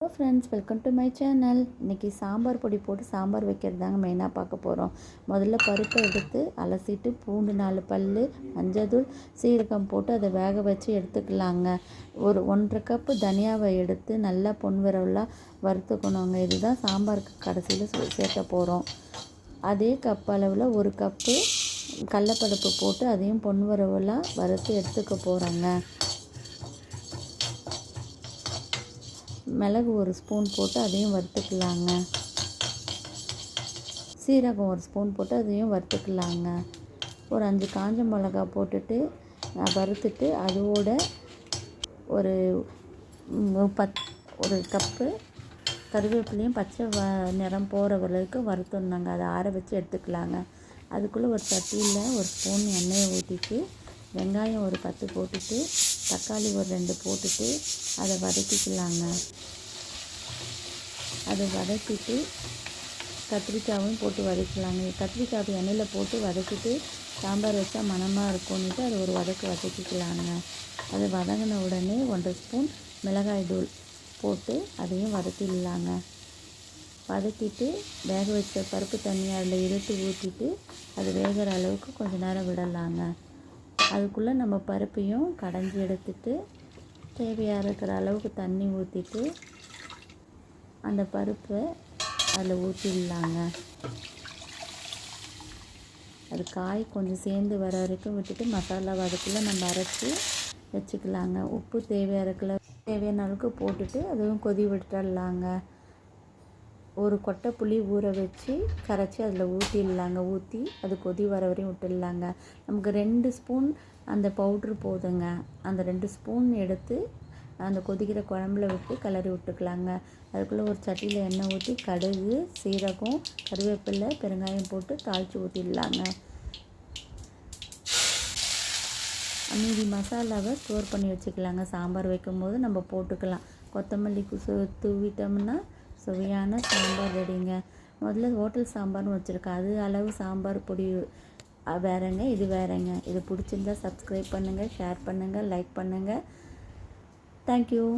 Hello friends welcome to my channel இன்றைக்கி சாம்பார் பொடி போட்டு சாம்பார் வைக்கிறது தாங்க மெயினாக பார்க்க போகிறோம் முதல்ல பருப்பை எடுத்து அலசிட்டு பூண்டு நாலு பல் மஞ்சள் சீரகம் போட்டு அதை வேக வச்சு எடுத்துக்கலாங்க. ஒரு ஒன்றரை கப்பு தனியாவை எடுத்து நல்லா பொன் விரவலாக வறுத்துக்கணுங்க. இதுதான் சாம்பாருக்கு கடைசியில் சேர்க்க போகிறோம் அதே கப் அளவில் ஒரு கப்பு கடலப்பருப்பு போட்டு அதையும் பொன் விரவலாக வறுத்து எடுத்துக்க போகிறோங்க மிளகு ஒரு ஸ்பூன் போட்டு அதையும் வறுத்துக்கலாங்க. சீரகம் ஒரு ஸ்பூன் போட்டு அதையும் வறுத்துக்கலாங்க. ஒரு அஞ்சு காஞ்ச மிளகா போட்டுட்டு வறுத்துட்டு அதோட ஒரு பத் ஒரு கப்பு கருவேப்பிலையும் பச்சை வ நிறம் போகிற வரைக்கும் வறுத்துடணுங்க அதை ஆற வச்சு எடுத்துக்கலாங்க. அதுக்குள்ளே ஒரு சட்டியில் ஒரு ஸ்பூன் எண்ணெயை ஊற்றிட்டு வெங்காயம் ஒரு பத்து போட்டுட்டு தக்காளி ஒரு ரெண்டு போட்டுட்டு அதை வதக்கிக்கலாங்க. அதை வதக்கிட்டு கத்திரிக்காயும் போட்டு வதக்கலாங்க. கத்திரிக்காய் எண்ணெயில் போட்டு வதக்கிட்டு சாம்பார் வச்சா மணமாக இருக்கும்னுட்டு அதை ஒரு வதக்கு வதக்கிக்கலாங்க. அது வதங்கின உடனே ஒன்றரை ஸ்பூன் மிளகாய் தூள் போட்டு அதையும் வதக்கிடலாங்க. வதக்கிட்டு வேக வச்ச பருப்பு தண்ணியை அதில் இழுத்து ஊற்றிட்டு அது வேகிற அளவுக்கு கொஞ்சம் நேரம் விடலாங்க. அதுக்குள்ளே நம்ம பருப்பையும் கடைஞ்சி எடுத்துட்டு தேவையாக இருக்கிற அளவுக்கு தண்ணி ஊற்றிட்டு அந்த பருப்பை அதில் ஊற்றிடலாங்க அது காய் கொஞ்சம் சேர்ந்து வர வரைக்கும் விட்டுட்டு மசாலா அதுக்குள்ளே நம்ம அரைச்சி வச்சுக்கலாங்க. உப்பு தேவையாக இருக்கல தேவையான அளவுக்கு போட்டுட்டு அதுவும் கொதி விட்டுடலாங்க. ஒரு கொட்டை புளி ஊற வச்சு கரைச்சி அதில் ஊற்றிடலாங்க. ஊற்றி அது கொதி வர வரையும் விட்டுடலாங்க. நமக்கு ரெண்டு ஸ்பூன் அந்த பவுட்ரு போதுங்க. அந்த ரெண்டு ஸ்பூன் எடுத்து அந்த கொதிக்கிற குழம்புல விட்டு கிளறி விட்டுக்கலாங்க. அதுக்குள்ளே ஒரு சட்டியில் எண்ணெய் ஊற்றி கடுகு சீரகம் கருவேப்பிலை பெருங்காயம் போட்டு தாளித்து ஊற்றிடலாங்க. மீதி மசாலாவை ஸ்டோர் பண்ணி வச்சுக்கலாங்க. சாம்பார் வைக்கும்போது நம்ம போட்டுக்கலாம். கொத்தமல்லி குசு தூவிட்டோம்னா சுவையான சாம்பார் ரெடிங்க முதல்ல ஹோட்டல் சாம்பார்னு வச்சுருக்கேன். அது அளவு சாம்பார் பொடி வேறங்க இது வேறங்க. இது பிடிச்சிருந்தா சப்ஸ்கிரைப் பண்ணுங்கள் ஷேர் பண்ணுங்கள் லைக் பண்ணுங்கள் தேங்க்யூ